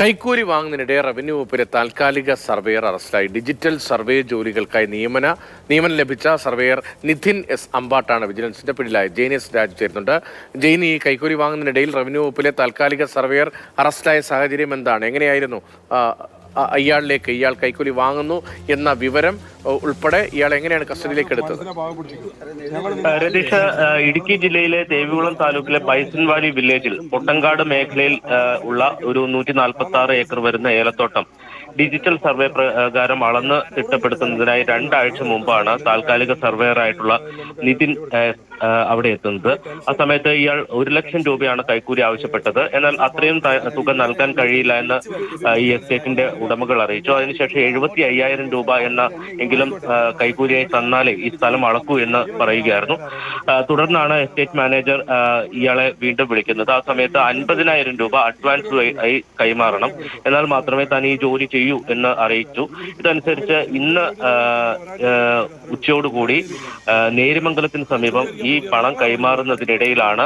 കൈക്കൂലി വാങ്ങുന്നതിനിടെ റവന്യൂ വകുപ്പിലെ താൽക്കാലിക സർവേയർ അറസ്റ്റിലായി. ഡിജിറ്റൽ സർവേ ജോലികൾക്കായി നിയമന നിയമനം ലഭിച്ച സർവേയർ നിധിൻ എസ് അമ്പാട്ടാണ് വിജിലൻസിന്റെ പിടിയിലായത്. ജെയിൻ എസ് രാജു ചേരുന്നുണ്ട്. ജെയിൻ ഈ കൈക്കൂലി വാങ്ങുന്നതിനിടയിൽ റവന്യൂ വകുപ്പിലെ താൽക്കാലിക സർവേയർ അറസ്റ്റായ സാഹചര്യം എന്താണ്? എങ്ങനെയായിരുന്നു? ഇയാളിലേക്ക് ഇയാൾ കൈക്കൂലി വാങ്ങുന്നു എന്ന വിവരം ഉൾപ്പെടെ ഇയാൾ എങ്ങനെയാണ് കസ്റ്റഡിയിലേക്ക് എടുത്തത്? രതീഷ് ഇടുക്കി ജില്ലയിലെ ദേവികുളം താലൂക്കിലെ ബൈസൺവാലി വില്ലേജിൽ പൊട്ടങ്കാട് മേഖലയിൽ ഉള്ള ഒരു നൂറ്റി നാൽപ്പത്തി ആറ് ഏക്കർ വരുന്ന ഏലത്തോട്ടം. ഡിജിറ്റൽ സർവേ പ്രകാരം അളന്ന് തിട്ടപ്പെടുത്തുന്നതിനായി രണ്ടാഴ്ച മുമ്പാണ് താൽക്കാലിക സർവേയർ ആയിട്ടുള്ള നിതിൻ അവിടെ എത്തുന്നത്. ആ സമയത്ത് ഇയാൾ ഒരു ലക്ഷം രൂപയാണ് കൈക്കൂലി ആവശ്യപ്പെട്ടത്. എന്നാൽ അത്രയും തുക നൽകാൻ കഴിയില്ല എന്ന് ഈ എസ്റ്റേറ്റിന്റെ ഉടമകൾ അറിയിച്ചു. അതിനുശേഷം എഴുപത്തി അയ്യായിരം രൂപ എന്ന എങ്കിലും കൈക്കൂലിയായി തന്നാലേ ഈ സ്ഥലം അളക്കൂ എന്ന് പറയുകയായിരുന്നു. തുടർന്നാണ് എസ്റ്റേറ്റ് മാനേജർ ഇയാളെ വീണ്ടും വിളിക്കുന്നത്. ആ സമയത്ത് അൻപതിനായിരം രൂപ അഡ്വാൻസ് ആയി കൈമാറണം. എന്നാൽ മാത്രമേ താൻ ഈ ജോലി ചെയ്യൂ എന്ന് അറിയിച്ചു. ഇതനുസരിച്ച് ഇന്ന് ഉച്ചയോടുകൂടി നേരിമംഗലത്തിന് സമീപം ഈ പണം കൈമാറുന്നതിനിടയിലാണ്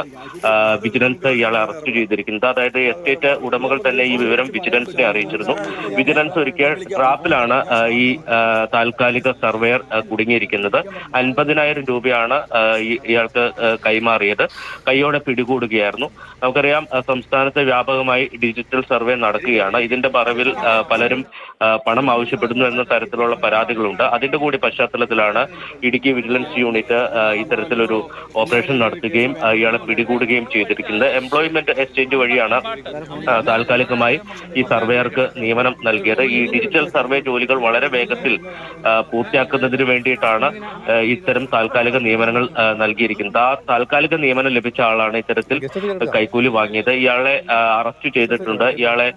വിജിലൻസ് ഇയാളെ അറസ്റ്റ് ചെയ്തിരിക്കുന്നത്. അതായത് എസ്റ്റേറ്റ് ഉടമകൾ തന്നെ ഈ വിവരം വിജിലൻസിനെ അറിയിച്ചിരുന്നു. വിജിലൻസ് ഒരുക്കിയ ട്രാപ്പിലാണ് ഈ താൽക്കാലിക സർവേയർ കുടുങ്ങിയിരിക്കുന്നത്. അൻപതിനായിരം രൂപയാണ് ഇയാൾക്ക് കൈമാറിയത്. കൈയോടെ പിടികൂടുകയായിരുന്നു. നമുക്കറിയാം സംസ്ഥാനത്ത് വ്യാപകമായി ഡിജിറ്റൽ സർവേ നടക്കുകയാണ്. ഇതിന്റെ പറവിൽ ആ, പലരും പണം ആവശ്യപ്പെടുന്നു എന്ന തരത്തിലുള്ള പരാതികളുണ്ട്. അതിന്റെ കൂടി പശ്ചാത്തലത്തിലാണ് ഇടുക്കി വിജിലൻസ് യൂണിറ്റ് ഇത്തരത്തിലൊരു ഓപ്പറേഷൻ നടത്തുകയും ഇയാളെ പിടികൂടുകയും ചെയ്തിരിക്കുന്നത്. എംപ്ലോയ്മെന്റ് എക്സ്ചേഞ്ച് വഴിയാണ് താൽക്കാലികമായി ഈ സർവേയർക്ക് നിയമനം നൽകിയത്. ഈ ഡിജിറ്റൽ സർവേ ജോലികൾ വളരെ വേഗത്തിൽ പൂർത്തിയാക്കുന്നതിന് വേണ്ടിയിട്ടാണ് ഇത്തരം താൽക്കാലിക നിയമനങ്ങൾ നൽകിയിരിക്കുന്നത്. ആ താൽക്കാലിക നിയമനം ലഭിച്ച ആളാണ് ഇത്തരത്തിൽ കൈക്കൂലി വാങ്ങിയത്. ഇയാളെ അറസ്റ്റ് ചെയ്തിട്ടുണ്ട്. ഇയാളെ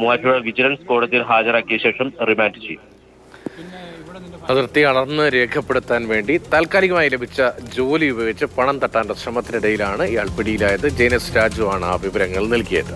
മൂവാറ്റുപുഴ വിജിലൻസ് കോടതിയിൽ ഹാജരാക്കിയ ശേഷം റിമാൻഡ് ചെയ്യും. അതിർത്തി അളർന്ന് രേഖപ്പെടുത്താൻ വേണ്ടി താൽക്കാലികമായി ലഭിച്ച ജോലി ഉപയോഗിച്ച് പണം തട്ടാനുള്ള ശ്രമത്തിനിടയിലാണ് ഇയാൾ പിടിയിലായത്. ജെയിനസ് രാജു ആണ് ആ വിവരങ്ങൾ നൽകിയത്.